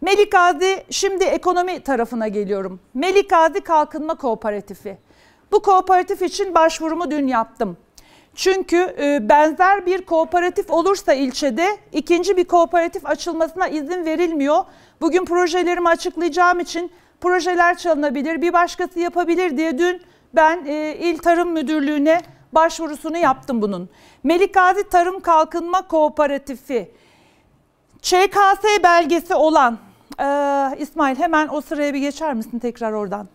Melik Gazi şimdi ekonomi tarafına geliyorum. Melik Gazi Kalkınma Kooperatifi. Bu kooperatif için başvurumu dün yaptım. Çünkü e, benzer bir kooperatif olursa ilçede ikinci bir kooperatif açılmasına izin verilmiyor. Bugün projelerimi açıklayacağım için projeler çalınabilir, bir başkası yapabilir diye dün ben e, İl Tarım Müdürlüğü'ne başvurusunu yaptım bunun. Melik Tarım Kalkınma Kooperatifi ÇKS belgesi olan e, İsmail hemen o sıraya bir geçer misin tekrar oradan?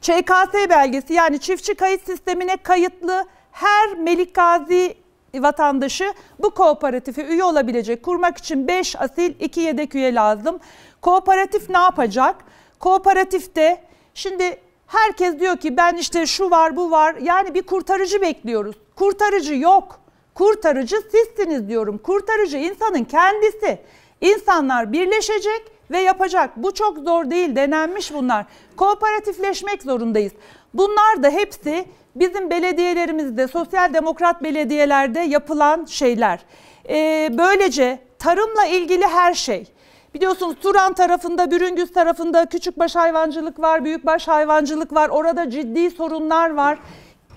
ÇKS belgesi yani çiftçi kayıt sistemine kayıtlı her Melik Gazi vatandaşı bu kooperatife üye olabilecek. Kurmak için 5 asil 2 yedek üye lazım. Kooperatif ne yapacak? Kooperatifte şimdi herkes diyor ki ben işte şu var bu var yani bir kurtarıcı bekliyoruz. Kurtarıcı yok. Kurtarıcı sizsiniz diyorum. Kurtarıcı insanın kendisi. İnsanlar birleşecek ve yapacak. Bu çok zor değil denenmiş bunlar. Kooperatifleşmek zorundayız. Bunlar da hepsi bizim belediyelerimizde, sosyal demokrat belediyelerde yapılan şeyler. Ee, böylece tarımla ilgili her şey. Biliyorsunuz Turan tarafında, Bürüngüz tarafında küçükbaş hayvancılık var, büyükbaş hayvancılık var. Orada ciddi sorunlar var.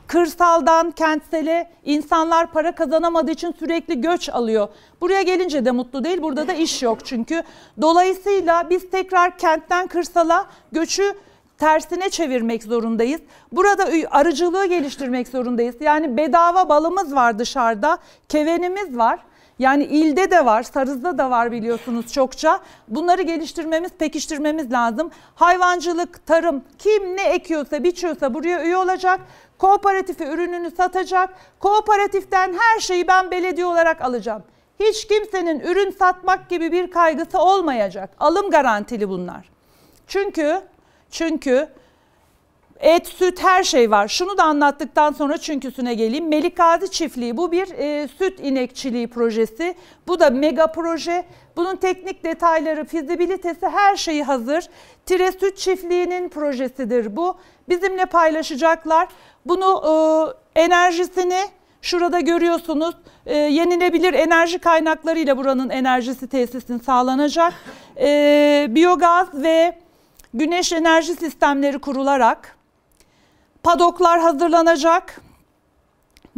Kırsaldan kentsele insanlar para kazanamadığı için sürekli göç alıyor. Buraya gelince de mutlu değil. Burada da iş yok çünkü. Dolayısıyla biz tekrar kentten kırsala göçü tersine çevirmek zorundayız. Burada arıcılığı geliştirmek zorundayız. Yani bedava balımız var dışarıda, kevenimiz var. Yani ilde de var, sarızda da var biliyorsunuz çokça. Bunları geliştirmemiz, pekiştirmemiz lazım. Hayvancılık, tarım, kim ne ekiyorsa, biçiyorsa buraya üye olacak. Kooperatife ürününü satacak. Kooperatiften her şeyi ben belediye olarak alacağım. Hiç kimsenin ürün satmak gibi bir kaygısı olmayacak. Alım garantili bunlar. Çünkü çünkü et, süt her şey var. Şunu da anlattıktan sonra çünküsüne geleyim. Melik Gazi Çiftliği bu bir e, süt inekçiliği projesi. Bu da mega proje. Bunun teknik detayları, fizibilitesi her şeyi hazır. Tire Süt Çiftliği'nin projesidir bu. Bizimle paylaşacaklar. Bunu e, enerjisini şurada görüyorsunuz. E, yenilebilir enerji kaynaklarıyla buranın enerjisi tesisinin sağlanacak. E, biyogaz ve güneş enerji sistemleri kurularak padoklar hazırlanacak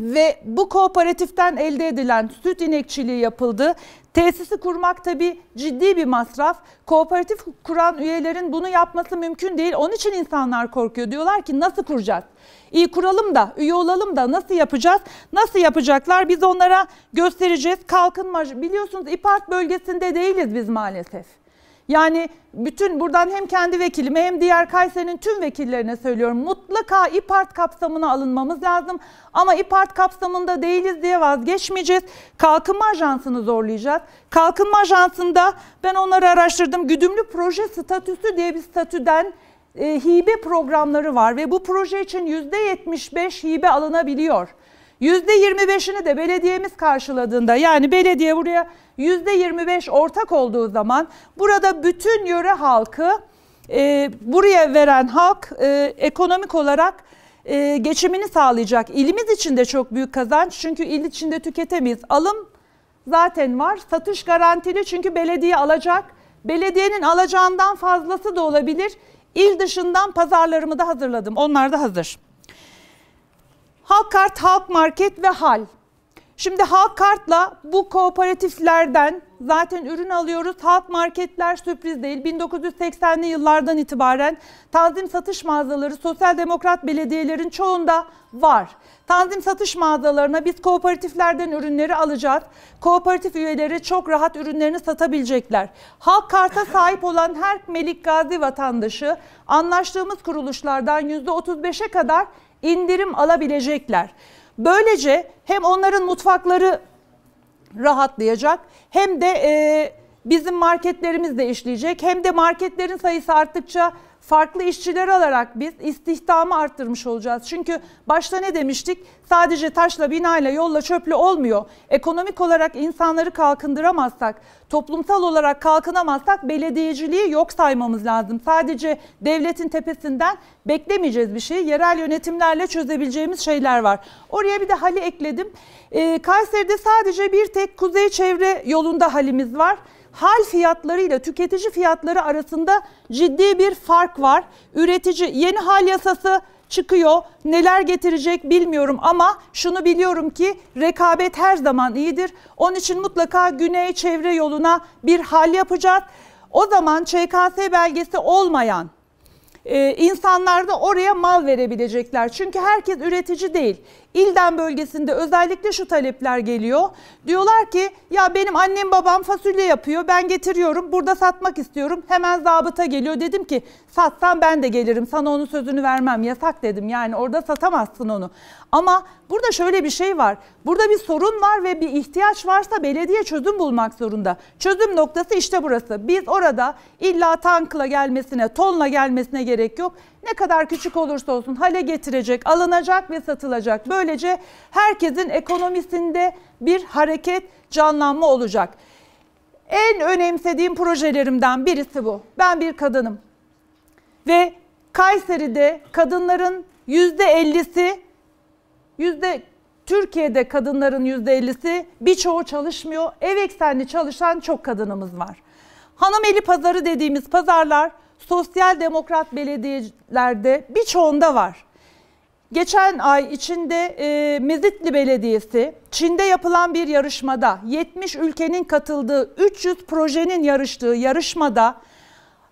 ve bu kooperatiften elde edilen süt inekçiliği yapıldı. Tesisi kurmak tabi ciddi bir masraf. Kooperatif kuran üyelerin bunu yapması mümkün değil. Onun için insanlar korkuyor. Diyorlar ki nasıl kuracağız? İyi kuralım da, üye olalım da nasıl yapacağız? Nasıl yapacaklar? Biz onlara göstereceğiz. Kalkınma biliyorsunuz İPART bölgesinde değiliz biz maalesef. Yani bütün buradan hem kendi vekilime hem diğer Kayseri'nin tüm vekillerine söylüyorum. Mutlaka İPART kapsamına alınmamız lazım. Ama İPART kapsamında değiliz diye vazgeçmeyeceğiz. Kalkınma Ajansı'nı zorlayacağız. Kalkınma Ajansı'nda ben onları araştırdım. Güdümlü proje statüsü diye bir statüden e, hibe programları var ve bu proje için %75 hibe alınabiliyor. %25'ini de belediyemiz karşıladığında yani belediye buraya %25 ortak olduğu zaman burada bütün yöre halkı e, buraya veren halk e, ekonomik olarak e, geçimini sağlayacak. İlimiz için de çok büyük kazanç çünkü il içinde tüketemeyiz. Alım zaten var. Satış garantili çünkü belediye alacak. Belediyenin alacağından fazlası da olabilir. İl dışından pazarlarımı da hazırladım. Onlar da hazır. Halkkart, Halk Market ve Hal. Şimdi Halk Kart'la bu kooperatiflerden zaten ürün alıyoruz. Halk marketler sürpriz değil. 1980'li yıllardan itibaren tanzim satış mağazaları sosyal demokrat belediyelerin çoğunda var. Tanzim satış mağazalarına biz kooperatiflerden ürünleri alacağız. Kooperatif üyeleri çok rahat ürünlerini satabilecekler. Halk karta sahip olan her Melik Gazi vatandaşı anlaştığımız kuruluşlardan %35'e kadar indirim alabilecekler. Böylece hem onların mutfakları rahatlayacak hem de bizim marketlerimiz de işleyecek hem de marketlerin sayısı arttıkça farklı işçiler alarak biz istihdamı arttırmış olacağız. Çünkü başta ne demiştik? Sadece taşla, binayla, yolla, çöple olmuyor. Ekonomik olarak insanları kalkındıramazsak, toplumsal olarak kalkınamazsak belediyeciliği yok saymamız lazım. Sadece devletin tepesinden beklemeyeceğiz bir şey. Yerel yönetimlerle çözebileceğimiz şeyler var. Oraya bir de hali ekledim. Ee, Kayseri'de sadece bir tek kuzey çevre yolunda halimiz var hal fiyatları ile tüketici fiyatları arasında ciddi bir fark var. Üretici yeni hal yasası çıkıyor. Neler getirecek bilmiyorum ama şunu biliyorum ki rekabet her zaman iyidir. Onun için mutlaka güney çevre yoluna bir hal yapacağız. O zaman ÇKS belgesi olmayan e, insanlar da oraya mal verebilecekler. Çünkü herkes üretici değil. İlden bölgesinde özellikle şu talepler geliyor. Diyorlar ki ya benim annem babam fasulye yapıyor ben getiriyorum burada satmak istiyorum. Hemen zabıta geliyor. Dedim ki satsan ben de gelirim sana onun sözünü vermem yasak dedim. Yani orada satamazsın onu. Ama burada şöyle bir şey var. Burada bir sorun var ve bir ihtiyaç varsa belediye çözüm bulmak zorunda. Çözüm noktası işte burası. Biz orada illa tankla gelmesine, tonla gelmesine gerek yok. Ne kadar küçük olursa olsun hale getirecek, alınacak ve satılacak. Böylece herkesin ekonomisinde bir hareket, canlanma olacak. En önemsediğim projelerimden birisi bu. Ben bir kadınım. Ve Kayseri'de kadınların %50'si yüzde Türkiye'de kadınların %50'si birçoğu çalışmıyor. Ev eksenli çalışan çok kadınımız var. Hanım eli pazarı dediğimiz pazarlar sosyal demokrat belediyelerde birçoğunda var. Geçen ay içinde e, Mezitli Belediyesi Çin'de yapılan bir yarışmada 70 ülkenin katıldığı 300 projenin yarıştığı yarışmada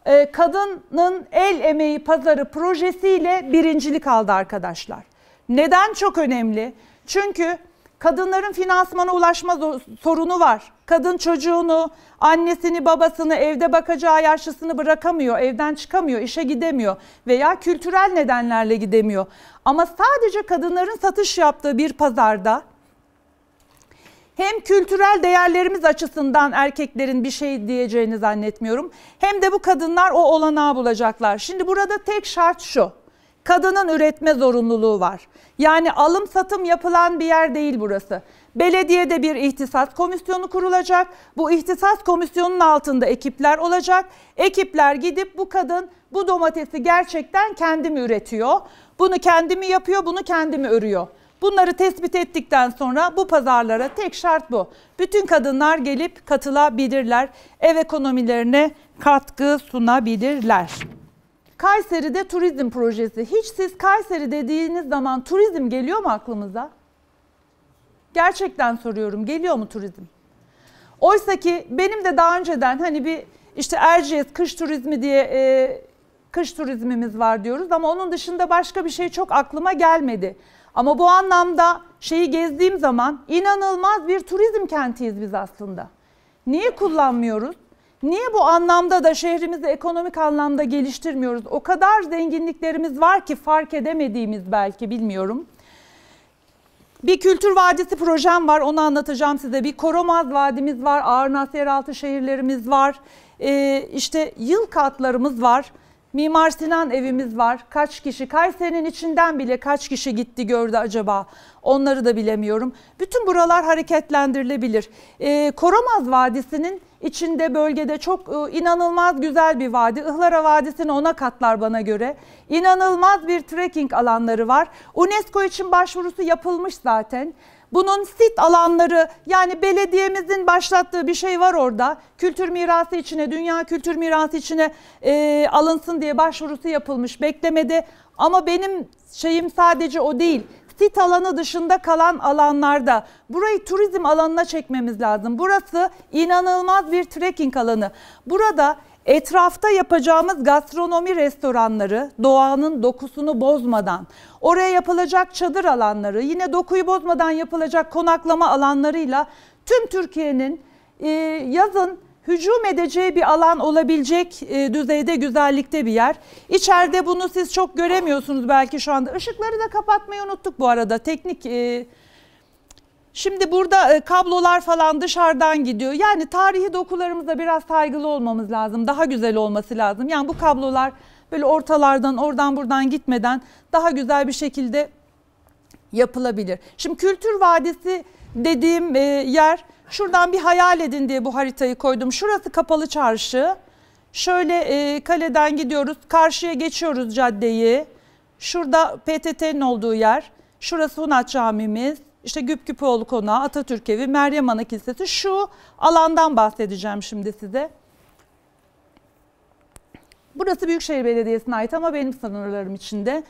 e, kadının el emeği pazarı projesiyle birincilik aldı arkadaşlar. Neden çok önemli? Çünkü kadınların finansmana ulaşma sorunu var. Kadın çocuğunu, annesini, babasını, evde bakacağı yaşlısını bırakamıyor, evden çıkamıyor, işe gidemiyor veya kültürel nedenlerle gidemiyor. Ama sadece kadınların satış yaptığı bir pazarda hem kültürel değerlerimiz açısından erkeklerin bir şey diyeceğini zannetmiyorum. Hem de bu kadınlar o olanağı bulacaklar. Şimdi burada tek şart şu. Kadının üretme zorunluluğu var. Yani alım satım yapılan bir yer değil burası. Belediyede bir ihtisas komisyonu kurulacak. Bu ihtisas komisyonunun altında ekipler olacak. Ekipler gidip bu kadın bu domatesi gerçekten kendi mi üretiyor? Bunu kendi mi yapıyor, bunu kendi mi örüyor? Bunları tespit ettikten sonra bu pazarlara tek şart bu. Bütün kadınlar gelip katılabilirler. Ev ekonomilerine katkı sunabilirler. Kayseri'de turizm projesi. Hiç siz Kayseri dediğiniz zaman turizm geliyor mu aklımıza? Gerçekten soruyorum geliyor mu turizm? Oysa ki benim de daha önceden hani bir işte Erciyes kış turizmi diye e, kış turizmimiz var diyoruz ama onun dışında başka bir şey çok aklıma gelmedi. Ama bu anlamda şeyi gezdiğim zaman inanılmaz bir turizm kentiyiz biz aslında. Niye kullanmıyoruz? Niye bu anlamda da şehrimizi ekonomik anlamda geliştirmiyoruz? O kadar zenginliklerimiz var ki fark edemediğimiz belki bilmiyorum. Bir kültür vadisi projem var onu anlatacağım size. Bir Koromaz Vadimiz var, Ağırnas yeraltı şehirlerimiz var. Ee, işte yıl katlarımız var. Mimar Sinan evimiz var. Kaç kişi Kayseri'nin içinden bile kaç kişi gitti gördü acaba? Onları da bilemiyorum. Bütün buralar hareketlendirilebilir. Ee, Koromaz Vadisi'nin içinde bölgede çok e, inanılmaz güzel bir vadi. Ihlara Vadisi'ni ona katlar bana göre. İnanılmaz bir trekking alanları var. UNESCO için başvurusu yapılmış zaten. Bunun sit alanları yani belediyemizin başlattığı bir şey var orada. Kültür mirası içine, dünya kültür mirası içine e, alınsın diye başvurusu yapılmış beklemede. Ama benim şeyim sadece o değil sit alanı dışında kalan alanlarda burayı turizm alanına çekmemiz lazım. Burası inanılmaz bir trekking alanı. Burada etrafta yapacağımız gastronomi restoranları doğanın dokusunu bozmadan, oraya yapılacak çadır alanları, yine dokuyu bozmadan yapılacak konaklama alanlarıyla tüm Türkiye'nin e, yazın hücum edeceği bir alan olabilecek e, düzeyde güzellikte bir yer. İçeride bunu siz çok göremiyorsunuz belki şu anda. Işıkları da kapatmayı unuttuk bu arada. Teknik e, Şimdi burada e, kablolar falan dışarıdan gidiyor. Yani tarihi dokularımıza biraz saygılı olmamız lazım. Daha güzel olması lazım. Yani bu kablolar böyle ortalardan oradan buradan gitmeden daha güzel bir şekilde yapılabilir. Şimdi Kültür Vadisi dediğim e, yer şuradan bir hayal edin diye bu haritayı koydum. Şurası kapalı çarşı. Şöyle e, kaleden gidiyoruz. Karşıya geçiyoruz caddeyi. Şurada PTT'nin olduğu yer. Şurası Hunat Camimiz. İşte Güpküpoğlu Konağı, Atatürk Evi, Meryem Ana Kilisesi. Şu alandan bahsedeceğim şimdi size. Burası Büyükşehir Belediyesi'ne ait ama benim sınırlarım içinde.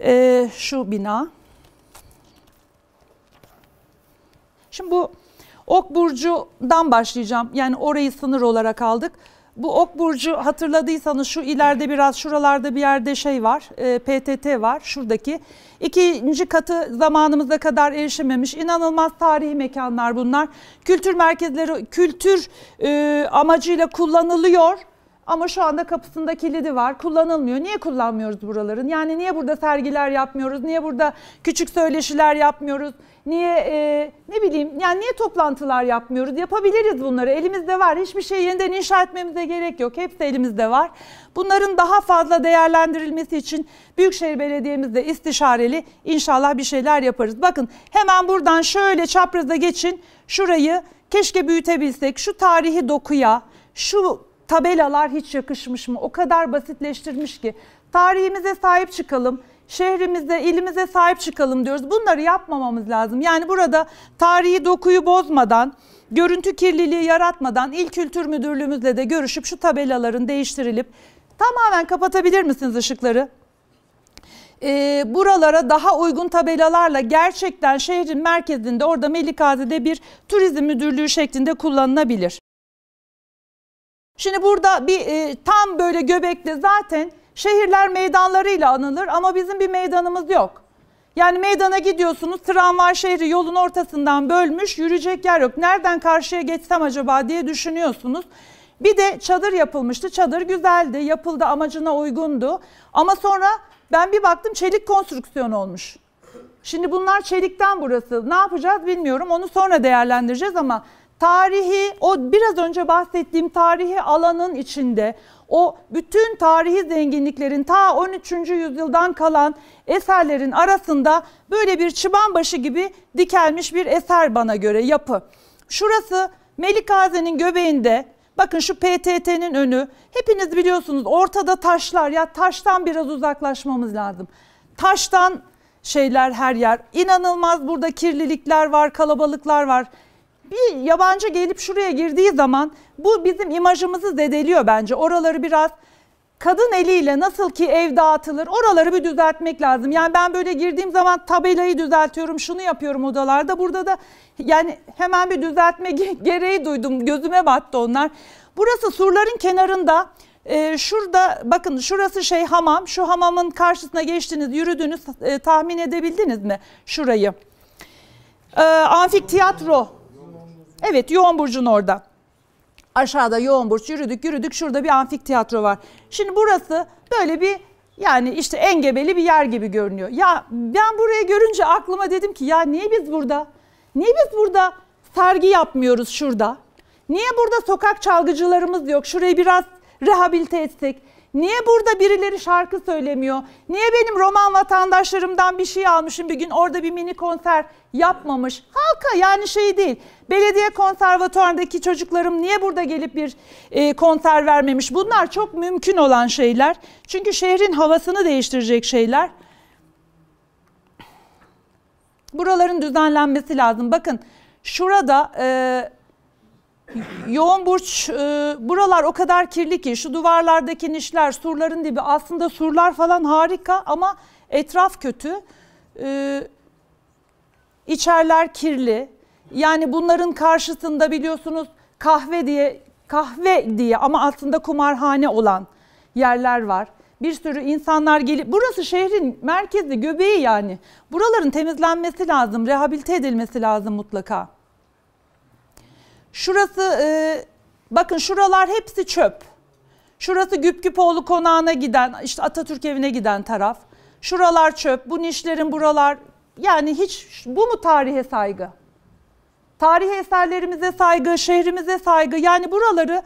Ee, şu bina. Şimdi bu Ok Burcu'dan başlayacağım. Yani orayı sınır olarak aldık. Bu Ok Burcu hatırladıysanız şu ileride biraz şuralarda bir yerde şey var. E, PTT var şuradaki. İkinci katı zamanımıza kadar erişememiş inanılmaz tarihi mekanlar bunlar. Kültür merkezleri kültür e, amacıyla kullanılıyor. Ama şu anda kapısında kilidi var. Kullanılmıyor. Niye kullanmıyoruz buraların? Yani niye burada sergiler yapmıyoruz? Niye burada küçük söyleşiler yapmıyoruz? Niye e, ne bileyim yani niye toplantılar yapmıyoruz? Yapabiliriz bunları. Elimizde var. Hiçbir şey yeniden inşa etmemize gerek yok. Hepsi elimizde var. Bunların daha fazla değerlendirilmesi için Büyükşehir Belediye'mizde istişareli inşallah bir şeyler yaparız. Bakın hemen buradan şöyle çapraza geçin. Şurayı keşke büyütebilsek. Şu tarihi dokuya, şu tabelalar hiç yakışmış mı? O kadar basitleştirmiş ki. Tarihimize sahip çıkalım şehrimize, ilimize sahip çıkalım diyoruz. Bunları yapmamamız lazım. Yani burada tarihi dokuyu bozmadan, görüntü kirliliği yaratmadan İl Kültür Müdürlüğümüzle de görüşüp şu tabelaların değiştirilip tamamen kapatabilir misiniz ışıkları? Ee, buralara daha uygun tabelalarla gerçekten şehrin merkezinde orada Melikgazi'de bir turizm müdürlüğü şeklinde kullanılabilir. Şimdi burada bir e, tam böyle göbekte zaten Şehirler meydanlarıyla anılır ama bizim bir meydanımız yok. Yani meydana gidiyorsunuz tramvay şehri yolun ortasından bölmüş yürüyecek yer yok. Nereden karşıya geçsem acaba diye düşünüyorsunuz. Bir de çadır yapılmıştı. Çadır güzeldi, yapıldı, amacına uygundu. Ama sonra ben bir baktım çelik konstrüksiyon olmuş. Şimdi bunlar çelikten burası. Ne yapacağız bilmiyorum. Onu sonra değerlendireceğiz ama tarihi o biraz önce bahsettiğim tarihi alanın içinde o bütün tarihi zenginliklerin ta 13. yüzyıldan kalan eserlerin arasında böyle bir çıban başı gibi dikelmiş bir eser bana göre yapı. Şurası Melikgazi'nin göbeğinde bakın şu PTT'nin önü hepiniz biliyorsunuz ortada taşlar ya taştan biraz uzaklaşmamız lazım. Taştan şeyler her yer inanılmaz burada kirlilikler var kalabalıklar var bir yabancı gelip şuraya girdiği zaman bu bizim imajımızı zedeliyor bence. Oraları biraz kadın eliyle nasıl ki ev dağıtılır oraları bir düzeltmek lazım. Yani ben böyle girdiğim zaman tabelayı düzeltiyorum, şunu yapıyorum odalarda. Burada da yani hemen bir düzeltme gereği duydum. Gözüme battı onlar. Burası surların kenarında. Ee, şurada bakın şurası şey hamam. Şu hamamın karşısına geçtiniz, yürüdünüz. E, tahmin edebildiniz mi şurayı? Ee, amfik tiyatro Evet Yoğun Burcu'nun orada. Aşağıda Yoğun Burç yürüdük yürüdük şurada bir amfik tiyatro var. Şimdi burası böyle bir yani işte engebeli bir yer gibi görünüyor. Ya ben burayı görünce aklıma dedim ki ya niye biz burada? Niye biz burada sergi yapmıyoruz şurada? Niye burada sokak çalgıcılarımız yok? Şurayı biraz rehabilite etsek. Niye burada birileri şarkı söylemiyor? Niye benim roman vatandaşlarımdan bir şey almışım bir gün orada bir mini konser yapmamış? Halka yani şey değil. Belediye konservatuarındaki çocuklarım niye burada gelip bir e, konser vermemiş? Bunlar çok mümkün olan şeyler. Çünkü şehrin havasını değiştirecek şeyler. Buraların düzenlenmesi lazım. Bakın şurada e, yoğun burç e, buralar o kadar kirli ki şu duvarlardaki nişler surların dibi aslında surlar falan harika ama etraf kötü. E, içerler kirli. Yani bunların karşısında biliyorsunuz kahve diye kahve diye ama aslında kumarhane olan yerler var. Bir sürü insanlar gelip burası şehrin merkezi göbeği yani. Buraların temizlenmesi lazım, rehabilite edilmesi lazım mutlaka. Şurası e, bakın şuralar hepsi çöp. Şurası Güpgüpoğlu konağına giden işte Atatürk evine giden taraf. Şuralar çöp. Bu nişlerin buralar yani hiç bu mu tarihe saygı? Tarihi eserlerimize saygı, şehrimize saygı yani buraları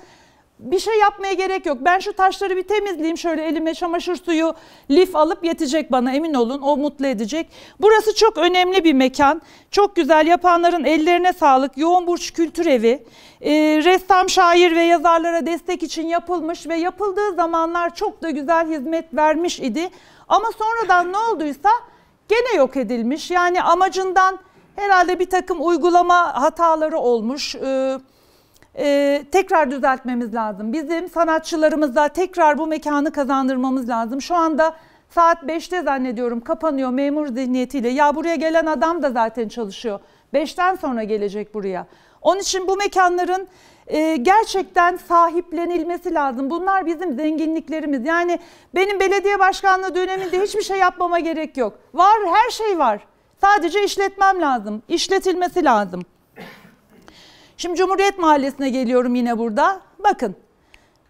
bir şey yapmaya gerek yok. Ben şu taşları bir temizleyeyim şöyle elime çamaşır suyu, lif alıp yetecek bana emin olun. O mutlu edecek. Burası çok önemli bir mekan. Çok güzel yapanların ellerine sağlık. Yoğun Burç Kültür Evi. E, ressam, şair ve yazarlara destek için yapılmış ve yapıldığı zamanlar çok da güzel hizmet vermiş idi. Ama sonradan ne olduysa gene yok edilmiş. Yani amacından herhalde bir takım uygulama hataları olmuş. Ee, e, tekrar düzeltmemiz lazım. Bizim sanatçılarımıza tekrar bu mekanı kazandırmamız lazım. Şu anda saat 5'te zannediyorum kapanıyor memur zihniyetiyle. Ya buraya gelen adam da zaten çalışıyor. 5'ten sonra gelecek buraya. Onun için bu mekanların e, gerçekten sahiplenilmesi lazım. Bunlar bizim zenginliklerimiz. Yani benim belediye başkanlığı döneminde hiçbir şey yapmama gerek yok. Var her şey var. Sadece işletmem lazım. İşletilmesi lazım. Şimdi Cumhuriyet Mahallesi'ne geliyorum yine burada. Bakın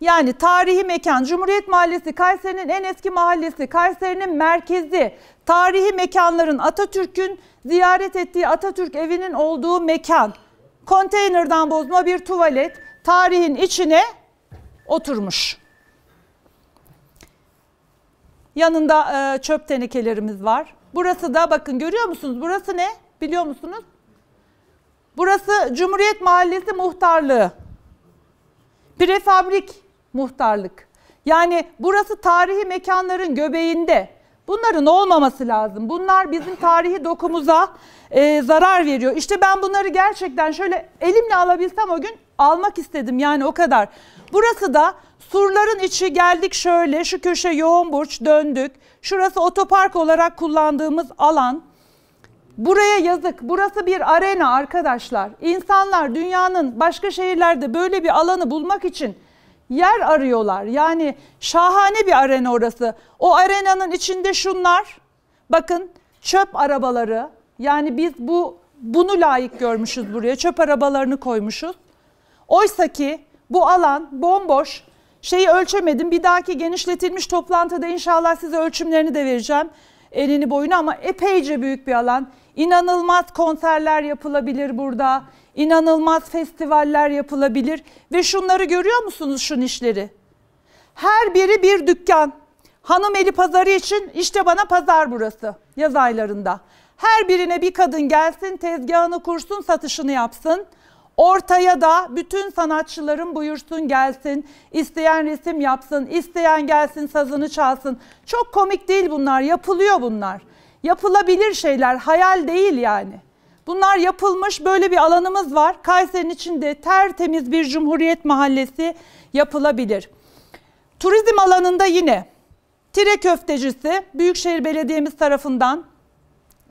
yani tarihi mekan Cumhuriyet Mahallesi Kayseri'nin en eski mahallesi, Kayseri'nin merkezi, tarihi mekanların Atatürk'ün ziyaret ettiği Atatürk evinin olduğu mekan. Konteynerden bozma bir tuvalet tarihin içine oturmuş. Yanında çöp tenekelerimiz var. Burası da bakın görüyor musunuz? Burası ne? Biliyor musunuz? Burası Cumhuriyet Mahallesi muhtarlığı. Prefabrik muhtarlık. Yani burası tarihi mekanların göbeğinde. Bunların olmaması lazım. Bunlar bizim tarihi dokumuza e, zarar veriyor. İşte ben bunları gerçekten şöyle elimle alabilsem o gün almak istedim yani o kadar. Burası da surların içi geldik şöyle şu köşe yoğun burç döndük. Şurası otopark olarak kullandığımız alan. Buraya yazık. Burası bir arena arkadaşlar. İnsanlar dünyanın başka şehirlerde böyle bir alanı bulmak için yer arıyorlar. Yani şahane bir arena orası. O arenanın içinde şunlar. Bakın çöp arabaları. Yani biz bu bunu layık görmüşüz buraya. Çöp arabalarını koymuşuz. Oysa ki bu alan bomboş. Şeyi ölçemedim. Bir dahaki genişletilmiş toplantıda inşallah size ölçümlerini de vereceğim. Elini boyunu ama epeyce büyük bir alan. İnanılmaz konserler yapılabilir burada. İnanılmaz festivaller yapılabilir. Ve şunları görüyor musunuz şu nişleri? Her biri bir dükkan. Hanım eli pazarı için işte bana pazar burası yaz aylarında. Her birine bir kadın gelsin, tezgahını kursun, satışını yapsın. Ortaya da bütün sanatçıların buyursun gelsin, isteyen resim yapsın, isteyen gelsin sazını çalsın. Çok komik değil bunlar, yapılıyor bunlar. Yapılabilir şeyler, hayal değil yani. Bunlar yapılmış böyle bir alanımız var. Kayseri'nin içinde tertemiz bir Cumhuriyet Mahallesi yapılabilir. Turizm alanında yine Tire Köftecisi Büyükşehir Belediye'miz tarafından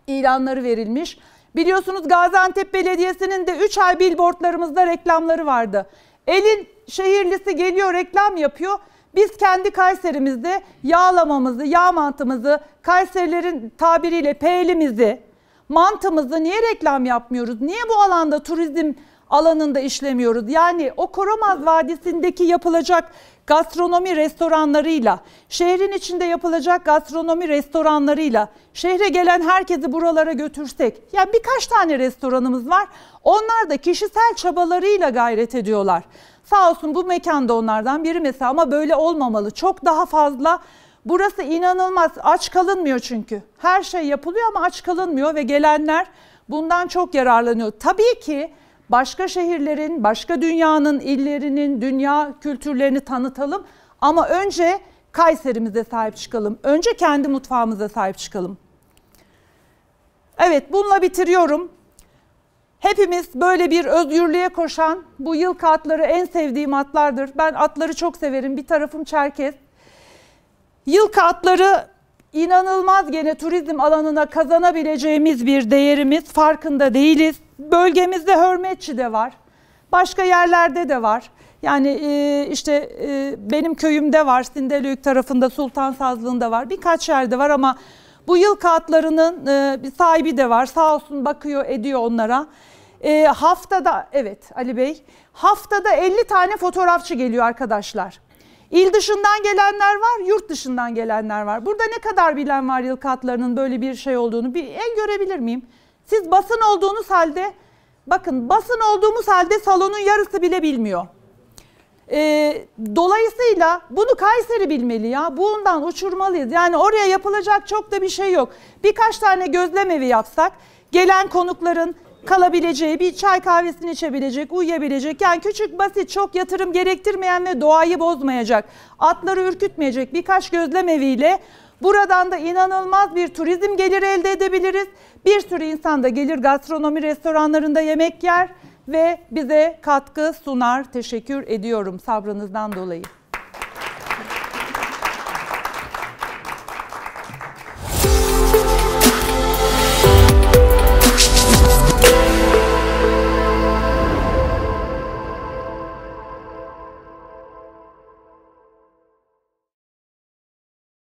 ilanları verilmiş. Biliyorsunuz Gaziantep Belediyesi'nin de 3 ay billboardlarımızda reklamları vardı. Elin şehirlisi geliyor reklam yapıyor. Biz kendi Kayserimizde yağlamamızı, yağ mantımızı, Kayserilerin tabiriyle peylimizi, mantımızı niye reklam yapmıyoruz? Niye bu alanda turizm alanında işlemiyoruz? Yani o Koromaz Vadisi'ndeki yapılacak gastronomi restoranlarıyla, şehrin içinde yapılacak gastronomi restoranlarıyla şehre gelen herkesi buralara götürsek, ya yani birkaç tane restoranımız var. Onlar da kişisel çabalarıyla gayret ediyorlar. Sağ olsun bu mekanda onlardan biri mesela ama böyle olmamalı. Çok daha fazla Burası inanılmaz. Aç kalınmıyor çünkü. Her şey yapılıyor ama aç kalınmıyor ve gelenler bundan çok yararlanıyor. Tabii ki başka şehirlerin, başka dünyanın illerinin, dünya kültürlerini tanıtalım. Ama önce Kayserimize sahip çıkalım. Önce kendi mutfağımıza sahip çıkalım. Evet bununla bitiriyorum. Hepimiz böyle bir özgürlüğe koşan bu yıl atları en sevdiğim atlardır. Ben atları çok severim. Bir tarafım Çerkez. Yıl atları inanılmaz gene turizm alanına kazanabileceğimiz bir değerimiz. Farkında değiliz. Bölgemizde Hürmetçi de var. Başka yerlerde de var. Yani e, işte e, benim köyümde var, Sindelüyük tarafında Sultan Sazlığı'nda var. Birkaç yerde var ama bu yıl kağıtlarının e, bir sahibi de var. Sağ olsun bakıyor ediyor onlara. haftada evet Ali Bey haftada 50 tane fotoğrafçı geliyor arkadaşlar. İl dışından gelenler var, yurt dışından gelenler var. Burada ne kadar bilen var yıl kağıtlarının böyle bir şey olduğunu bir en görebilir miyim? Siz basın olduğunuz halde bakın basın olduğumuz halde salonun yarısı bile bilmiyor. Ee, dolayısıyla bunu Kayseri bilmeli ya. Bundan uçurmalıyız. Yani oraya yapılacak çok da bir şey yok. Birkaç tane gözlem evi yapsak gelen konukların kalabileceği, bir çay kahvesini içebilecek, uyuyabilecek. Yani küçük, basit, çok yatırım gerektirmeyen ve doğayı bozmayacak, atları ürkütmeyecek birkaç gözlem eviyle buradan da inanılmaz bir turizm geliri elde edebiliriz. Bir sürü insan da gelir gastronomi restoranlarında yemek yer ve bize katkı sunar. Teşekkür ediyorum sabrınızdan dolayı.